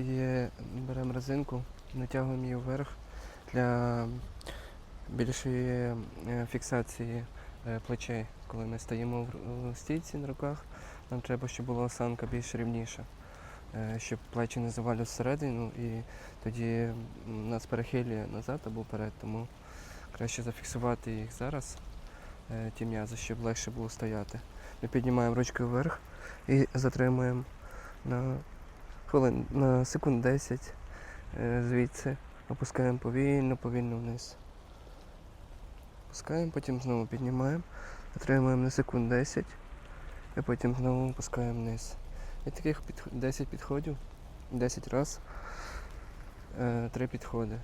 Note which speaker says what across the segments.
Speaker 1: Є, беремо резинку, натягуємо її вверх для більшої е, фіксації е, плечей. Коли ми стоїмо в стійці на руках, нам треба, щоб була осанка більш рівніша, е, щоб плечі не завалювали всередину і тоді нас перехилює назад або вперед. Тому краще зафіксувати їх зараз, ті м'язи, щоб легше було стояти. Ми піднімаємо ручки вверх і затримуємо на хвилин на секунд 10 е, звідси. Опускаємо повільно, повільно вниз. Опускаємо, потім знову піднімаємо, отримуємо на секунд 10 і потім знову опускаємо вниз. І таких 10 підходів, 10 разів, 3 підходи.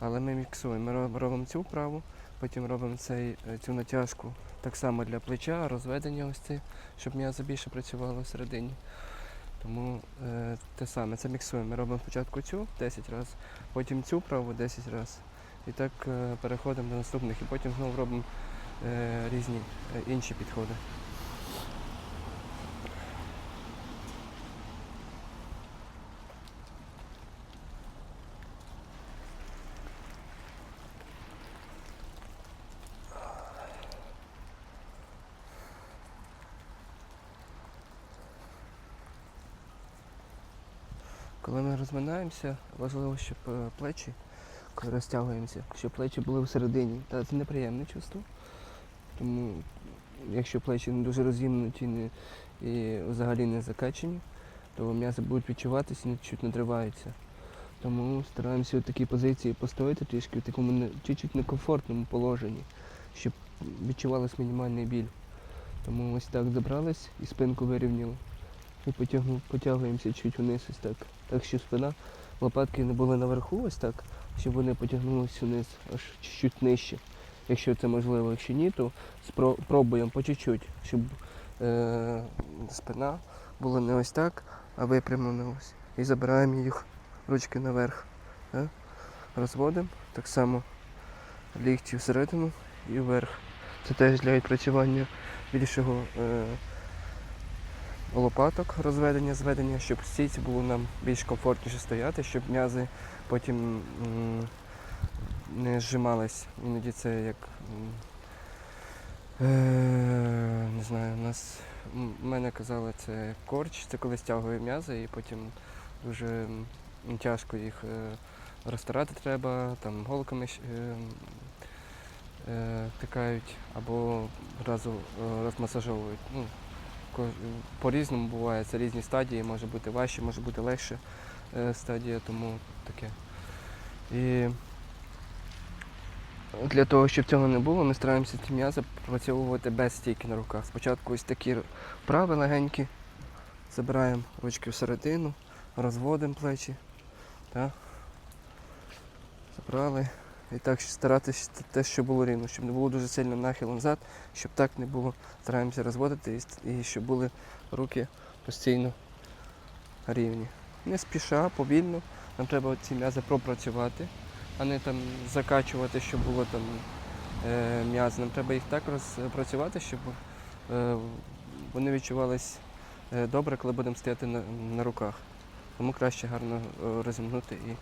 Speaker 1: Але ми міксуємо. Ми робимо цю вправу, потім робимо цей, е, цю натяжку так само для плеча, розведення ось це, щоб м'язи більше працювало всередині. Тому е, те саме, це міксуємо. Ми робимо спочатку цю 10 разів, потім цю вправу 10 разів. І так е, переходимо до наступних, і потім знову робимо е, різні е, інші підходи. Коли ми розминаємося, важливо, щоб е, плечі, коли розтягуємося, щоб плечі були всередині. Та це неприємне чувство. Тому якщо плечі не дуже розімнуті не, і взагалі не закачені, то м'язи будуть відчуватися і чуть надриваються. Тому стараємося в такій позиції постояти трішки в такому чуть-чуть некомфортному положенні, щоб відчувалось мінімальний біль. Тому ось так забрались і спинку вирівняли. І потягуємося чуть вниз ось так. Так що спина, лопатки не були наверху, ось так, щоб вони потягнулися вниз, аж чуть нижче. Якщо це можливо, якщо ні, то спро- по чуть-чуть, щоб е- спина була не ось так, а випрямлена. І забираємо їх ручки наверх. Так? Розводимо, так само лікті всередину і вверх. Це теж для відпрацювання більшого е- лопаток розведення, зведення, щоб стійці було нам більш комфортніше стояти, щоб м'язи потім не зжимались. Іноді це як е, не знаю, у нас мене казали, це корч, це коли стягує м'язи і потім дуже тяжко їх е, розтирати треба, там голками е, е, тикають або одразу е, розмасажовують. Ну, по-різному буває, це різні стадії, може бути важче, може бути легше е, стадія, тому таке. І для того, щоб цього не було, ми стараємося ці м'язи працьовувати без стійки на руках. Спочатку ось такі вправи легенькі, забираємо ручки всередину, розводимо плечі. Так. Забрали. І так старатися те, що було рівно, щоб не було дуже сильно нахилу назад, щоб так не було. Стараємося розводити і, щоб були руки постійно рівні. Не спіша, повільно. Нам треба ці м'язи пропрацювати, а не там закачувати, щоб було там е, м'язи. Нам треба їх так розпрацювати, щоб е, вони відчувались е, добре, коли будемо стояти на, руках. Тому краще гарно розімнути і